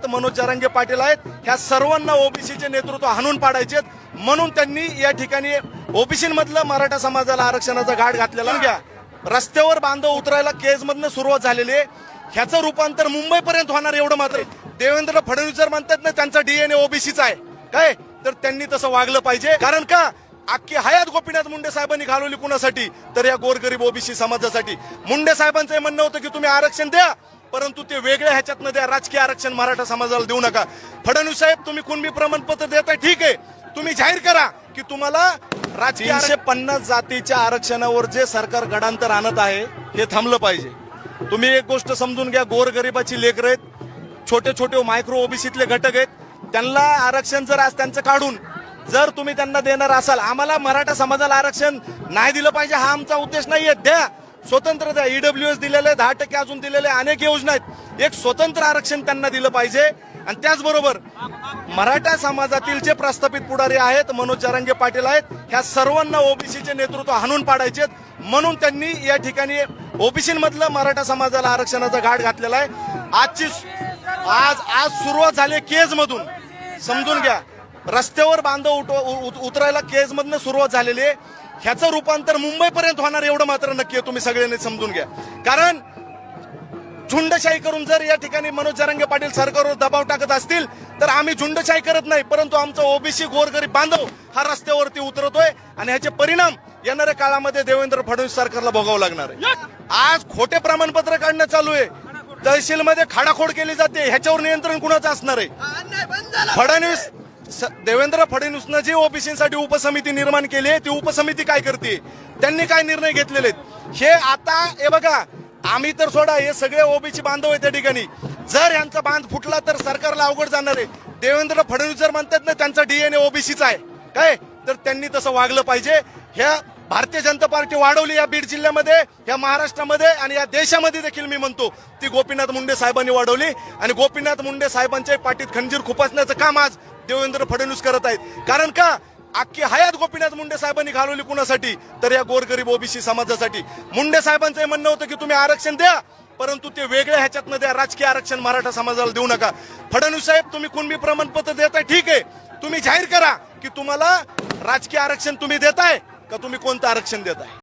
आहेत. मनोज जरांगे पाटील आहेत. ह्या सर्वांना ओबीसीचे नेतृत्व हाणून पाडायचे म्हणून त्यांनी या ठिकाणी ओबीसीमधलं मराठा समाजाला आरक्षणाचा घाट घातलेला. घ्या रस्त्यावर बांधव उतरायला केजमधनं सुरुवात झालेली आहे. ह्याचं रूपांतर मुंबईपर्यंत होणार एवढं मात्र आहे. देवेंद्र फडणवीस जर म्हणतात ना त्यांचा डीएनए ओबीसीचा आहे. काय? तर त्यांनी तसं वागलं पाहिजे. कारण का? अख्खी हयात गोपीनाथ मुंडे साहेबांनी घालवली कुणासाठी? तर या गोरगरीब ओबीसी समाजासाठी. मुंडे साहेबांचं म्हणणं होतं की तुम्ही आरक्षण द्या. परंतु ते वेगळ्या ह्याच्यातनं द्या. राजकीय आरक्षण मराठा समाजाला देऊ नका. फडणवीस साहेब तुम्ही कुणबी प्रमाणपत्र देताय? ठीक आहे. तुम्ही जाहीर करा की तुम्हाला राजकीय पन्नास जातीच्या आरक्षणावर जे सरकार गडांतर आणत आहे हे थांबलं पाहिजे. तुम्ही एक गोष्ट समजून घ्या. गोरगरिबाची लेकर आहेत. छोटे छोटे मायक्रो ओबीसीतले घटक आहेत. त्यांना आरक्षण जर आज त्यांचं काढून जर तुम्ही त्यांना देणार असाल आम्हाला मराठा समाजाला आरक्षण नाही दिलं पाहिजे हा आमचा उद्देश नाहीये. द्या. स्वतंत्र द्या ईडब्ल्यू एस दिलेले दहा टक्के अजून दिलेले अनेक योजना आहेत. एक स्वतंत्र आरक्षण त्यांना दिलं पाहिजे. आणि त्याचबरोबर मराठा समाजातील जे प्रस्थापित पुढारी आहेत मनोज जरांगे पाटील आहेत ह्या सर्वांना ओबीसीचे नेतृत्व हाणून पाडायचे म्हणून त्यांनी या ठिकाणी ओबीसीमधलं मराठा समाजाला आरक्षणाचा घाट घातलेला आहे. आजची आज आज सुरुवात झाली केज मधून समजून घ्या. रस्त्यावर बांधव उठ- उ- उतरायला केज मधनं सुरुवात झालेली आहे. ह्याचं रूपांतर मुंबईपर्यंत होणार एवढं मात्र नक्की आहे. तुम्ही सगळ्यांनी समजून घ्या. कारण झुंडशाही करून जर या ठिकाणी मनोज जरांगे पाटील सरकारवर दबाव टाकत असतील तर आम्ही झुंडशाही करत नाही परंतु आमचा ओबीसी गोरगरीब बांधव हा रस्त्यावरती उतरतोय आणि ह्याचे परिणाम येणाऱ्या काळामध्ये देवेंद्र फडणवीस सरकारला भोगावं लागणार आहे. आज खोटे प्रमाणपत्र काढणं चालू आहे. तहसीलमध्ये खाडाखोड केली जाते ह्याच्यावर नियंत्रण कुणाचं असणार आहे? फडणवीस देवेंद्र फडणवीसनं जी ओबीसीसाठी उपसमिती निर्माण केली आहे ती उपसमिती काय करते? त्यांनी काय निर्णय घेतलेले हे आता हे बघा आम्ही तर सोडा हे सगळे ओबीसी बांधव आहे त्या ठिकाणी. जर यांचा बांध फुटला तर सरकारला अवघड जाणार आहे. देवेंद्र फडणवीस जर म्हणतात ना त्यांचा डीएनए ओबीसीचा आहे काय? तर त्यांनी तसं वागलं पाहिजे. ह्या भारतीय जनता पार्टी वाढवली या बीड जिल्ह्यामध्ये या महाराष्ट्रामध्ये आणि या देशामध्ये देखील मी म्हणतो ती गोपीनाथ मुंडे साहेबांनी वाढवली. आणि गोपीनाथ मुंडे साहेबांच्या पाठीत खंजीर खुपसण्याचं काम आज देवेंद्र फडणवीस करत आहेत. कारण का? अख्खी हयात गोपीनाथ मुंडे साहेबांनी घालवली कुणासाठी? तर या गोरगरीब ओबीसी समाजासाठी. मुंडे साहेबांचं हे म्हणणं होतं की तुम्ही आरक्षण द्या परंतु ते वेगळ्या ह्याच्यातनं द्या. राजकीय आरक्षण मराठा समाजाला देऊ नका. फडणवीस साहेब तुम्ही कुणबी प्रमाणपत्र देताय? ठीक आहे. तुम्ही जाहीर करा की तुम्हाला राजकीय आरक्षण तुम्ही देताय का तुम्ही कोणतं आरक्षण देताय?